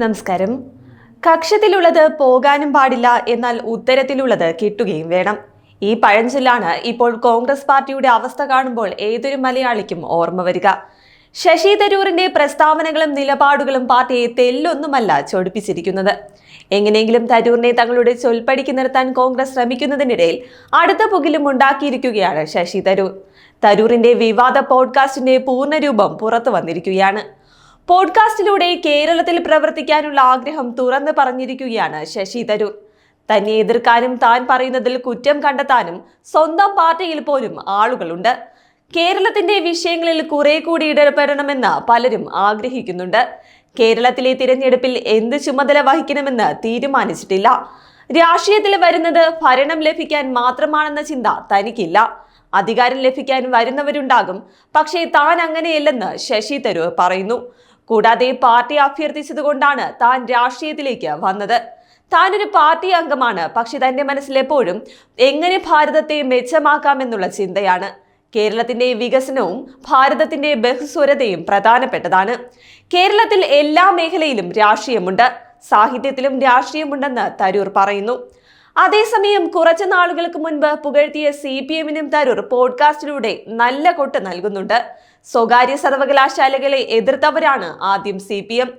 നമസ്കാരം. കക്ഷത്തിലുള്ളത് പോകാനും പാടില്ല എന്നാൽ ഉത്തരത്തിലുള്ളത് കിട്ടുകയും വേണം. ഈ പഴഞ്ചൊല്ലാണ് ഇപ്പോൾ കോൺഗ്രസ് പാർട്ടിയുടെ അവസ്ഥ കാണുമ്പോൾ ഏതൊരു മലയാളിക്കും ഓർമ്മ വരിക. ശശി തരൂരിന്റെ പ്രസ്താവനകളും നിലപാടുകളും പാർട്ടിയെ തെല്ലൊന്നുമല്ല ചൊടിപ്പിച്ചിരിക്കുന്നത്. എങ്ങനെയെങ്കിലും തരൂറിനെ തങ്ങളുടെ ചൊൽപ്പടിക്ക് നിർത്താൻ കോൺഗ്രസ് ശ്രമിക്കുന്നതിനിടയിൽ അടുത്ത പുകിലും ഉണ്ടാക്കിയിരിക്കുകയാണ് ശശി തരൂർ. തരൂറിന്റെ വിവാദ പോഡ്കാസ്റ്റിന്റെ പൂർണരൂപം പുറത്തു വന്നിരിക്കുകയാണ്. പോഡ്കാസ്റ്റിലൂടെ കേരളത്തിൽ പ്രവർത്തിക്കാനുള്ള ആഗ്രഹം തുറന്നു പറഞ്ഞിരിക്കുകയാണ് ശശി തരൂർ. തന്നെ എതിർക്കാനും താൻ പറയുന്നതിൽ കുറ്റം കണ്ടെത്താനും സ്വന്തം പാർട്ടിയിൽ പോലും ആളുകളുണ്ട്. കേരളത്തിന്റെ വിഷയങ്ങളിൽ കുറെ കൂടി ഇടപെടണമെന്ന് പലരും ആഗ്രഹിക്കുന്നുണ്ട്. കേരളത്തിലെ തിരഞ്ഞെടുപ്പിൽ എന്ത് ചുമതല വഹിക്കണമെന്ന് തീരുമാനിച്ചിട്ടില്ല. രാഷ്ട്രീയത്തിൽ വരുന്നത് ഭരണം ലഭിക്കാൻ മാത്രമാണെന്ന ചിന്ത തനിക്കില്ല. അധികാരം ലഭിക്കാൻ വരുന്നവരുണ്ടാകും. പക്ഷേ താൻ അങ്ങനെയല്ലെന്ന് ശശി തരൂർ പറയുന്നു. കൂടാതെ പാർട്ടി അഭ്യർത്ഥിച്ചതുകൊണ്ടാണ് താൻ രാഷ്ട്രീയത്തിലേക്ക് വന്നത്. താനൊരു പാർട്ടി അംഗമാണ് പക്ഷെ തന്റെ മനസ്സിലെപ്പോഴും എങ്ങനെ ഭാരതത്തെ മെച്ചമാക്കാമെന്നുള്ള ചിന്തയാണ്. കേരളത്തിന്റെ വികസനവും ഭാരതത്തിന്റെ ബഹുസ്വരതയും പ്രധാനപ്പെട്ടതാണ്. കേരളത്തിൽ എല്ലാ മേഖലയിലും രാഷ്ട്രീയമുണ്ട് സാഹിത്യത്തിലും രാഷ്ട്രീയമുണ്ടെന്ന് തരൂർ പറയുന്നു. അതേസമയം കുറച്ചു നാളുകൾക്ക് മുൻപ് പുകഴ്ത്തിയ സി പി എമ്മിനും തരൂർ പോഡ്കാസ്റ്റിലൂടെ നല്ല കൊട്ട് നൽകുന്നുണ്ട്. സ്വകാര്യ സർവകലാശാലകളെ എതിർത്തവരാണ് ആദ്യം സി പി എം.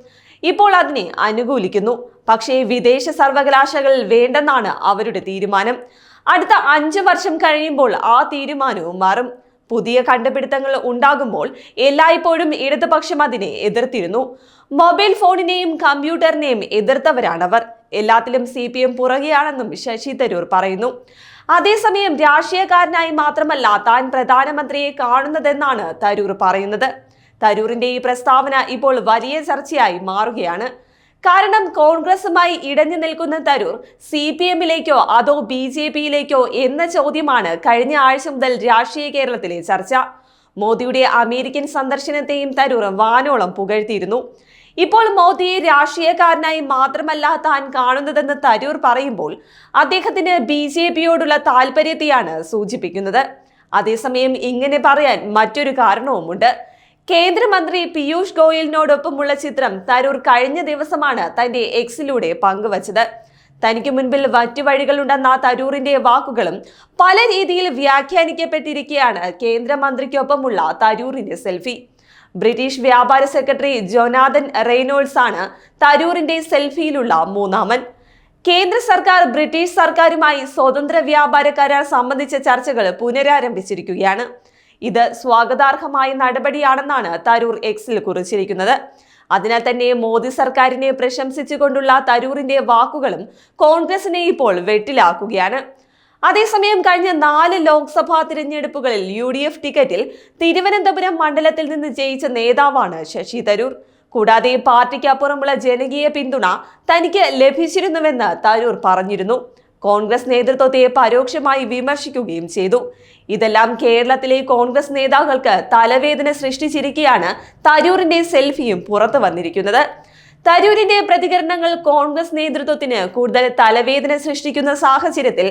ഇപ്പോൾ അതിനെ അനുകൂലിക്കുന്നു. പക്ഷേ വിദേശ സർവകലാശാലകൾ വേണ്ടെന്നാണ് അവരുടെ തീരുമാനം. അടുത്ത അഞ്ച് വർഷം കഴിയുമ്പോൾ ആ തീരുമാനവും മാറും. പുതിയ കണ്ടുപിടുത്തങ്ങൾ ഉണ്ടാകുമ്പോൾ എല്ലായ്പ്പോഴും ഇടതുപക്ഷം അതിനെ എതിർത്തിരുന്നു. മൊബൈൽ ഫോണിനെയും കമ്പ്യൂട്ടറിനെയും എതിർത്തവരാണവർ. എല്ലാത്തിലും സി പി എം പുറകെയാണെന്നും ശശി തരൂർ പറയുന്നു. അതേസമയം രാഷ്ട്രീയക്കാരനായി മാത്രമല്ല താൻ പ്രധാനമന്ത്രിയെ കാണുന്നതെന്നാണ് തരൂർ പറയുന്നത്. തരൂറിന്റെ ഈ പ്രസ്താവന ഇപ്പോൾ വലിയ ചർച്ചയായി മാറുകയാണ്. കാരണം കോൺഗ്രസുമായി ഇടഞ്ഞു നിൽക്കുന്ന തരൂർ സി പി എമ്മിലേക്കോ അതോ ബി ജെ പിയിലേക്കോ എന്ന ചോദ്യമാണ് കഴിഞ്ഞ ആഴ്ച മുതൽ രാഷ്ട്രീയ കേരളത്തിലെ ചർച്ച. മോദിയുടെ അമേരിക്കൻ സന്ദർശനത്തെയും തരൂർ വാനോളം പുകഴ്ത്തിയിരുന്നു. ഇപ്പോൾ മോദിയെ രാഷ്ട്രീയക്കാരനായി മാത്രമല്ല താൻ കാണുന്നതെന്ന് തരൂർ പറയുമ്പോൾ അദ്ദേഹത്തിന് ബി ജെ പിയോടുള്ള താല്പര്യത്തെയാണ് സൂചിപ്പിക്കുന്നത്. അതേസമയം ഇങ്ങനെ പറയാൻ മറ്റൊരു കാരണവുമുണ്ട്. കേന്ദ്രമന്ത്രി പീയൂഷ് ഗോയലിനോടൊപ്പമുള്ള ചിത്രം തരൂർ കഴിഞ്ഞ ദിവസമാണ് തന്റെ എക്സിലൂടെ പങ്കുവച്ചത്. തനിക്ക് മുൻപിൽ വറ്റുവഴികളുണ്ടെന്ന തരൂറിന്റെ വാക്കുകളും പല രീതിയിൽ വ്യാഖ്യാനിക്കപ്പെട്ടിരിക്കുകയാണ് കേന്ദ്രമന്ത്രിക്കൊപ്പമുള്ള തരൂറിന്റെ സെൽഫി. ബ്രിട്ടീഷ് വ്യാപാര സെക്രട്ടറി ജോനാഥൻ റെയ്നോൾസ് ആണ് തരൂറിന്റെ സെൽഫിയിലുള്ള മൂന്നാമൻ. കേന്ദ്ര സർക്കാർ ബ്രിട്ടീഷ് സർക്കാരുമായി സ്വതന്ത്ര വ്യാപാര കരാർ സംബന്ധിച്ച ചർച്ചകൾ പുനരാരംഭിച്ചിരിക്കുകയാണ്. ഇത് സ്വാഗതാർഹമായ നടപടിയാണെന്നാണ് തരൂർ എക്സിൽ കുറിച്ചിരിക്കുന്നത്. അതിനാൽ തന്നെ മോദി സർക്കാരിനെ പ്രശംസിച്ചുകൊണ്ടുള്ള തരൂറിന്റെ വാക്കുകളും കോൺഗ്രസിനെ ഇപ്പോൾ വെട്ടിലാക്കുകയാണ്. അതേസമയം കഴിഞ്ഞ നാല് ലോക്സഭാ തിരഞ്ഞെടുപ്പുകളിൽ യു ഡി എഫ് ടിക്കറ്റിൽ തിരുവനന്തപുരം മണ്ഡലത്തിൽ നിന്ന് ജയിച്ച നേതാവാണ് ശശി തരൂർ. കൂടാതെ പാർട്ടിക്ക് അപ്പുറമുള്ള ജനകീയ പിന്തുണ തനിക്ക് ലഭിച്ചിരുന്നുവെന്ന് തരൂർ പറഞ്ഞിരുന്നു. കോൺഗ്രസ് നേതൃത്വത്തെ പരോക്ഷമായി വിമർശിക്കുകയും ചെയ്തു. ഇതെല്ലാം കേരളത്തിലെ കോൺഗ്രസ് നേതാക്കൾക്ക് തലവേദന സൃഷ്ടിച്ചിരിക്കെയാണ് തരൂരിന്റെ സെൽഫിയും പുറത്തു വന്നിരിക്കുന്നത്. തരൂരിന്റെ പ്രതികരണങ്ങൾ കോൺഗ്രസ് നേതൃത്വത്തിന് കൂടുതൽ തലവേദന സൃഷ്ടിക്കുന്ന സാഹചര്യത്തിൽ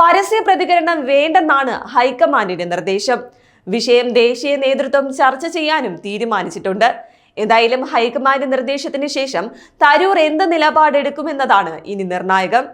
പരസ്യ പ്രതികരണം വേണ്ടെന്നാണ് ഹൈക്കമാൻഡിന്റെ നിർദ്ദേശം. വിഷയം ദേശീയ നേതൃത്വം ചർച്ച ചെയ്യാനും തീരുമാനിച്ചിട്ടുണ്ട്. എന്തായാലും ഹൈക്കമാൻഡ് നിർദ്ദേശത്തിന് ശേഷം തരൂർ എന്ത് നിലപാടെടുക്കുമെന്നതാണ് ഇനി നിർണായകം.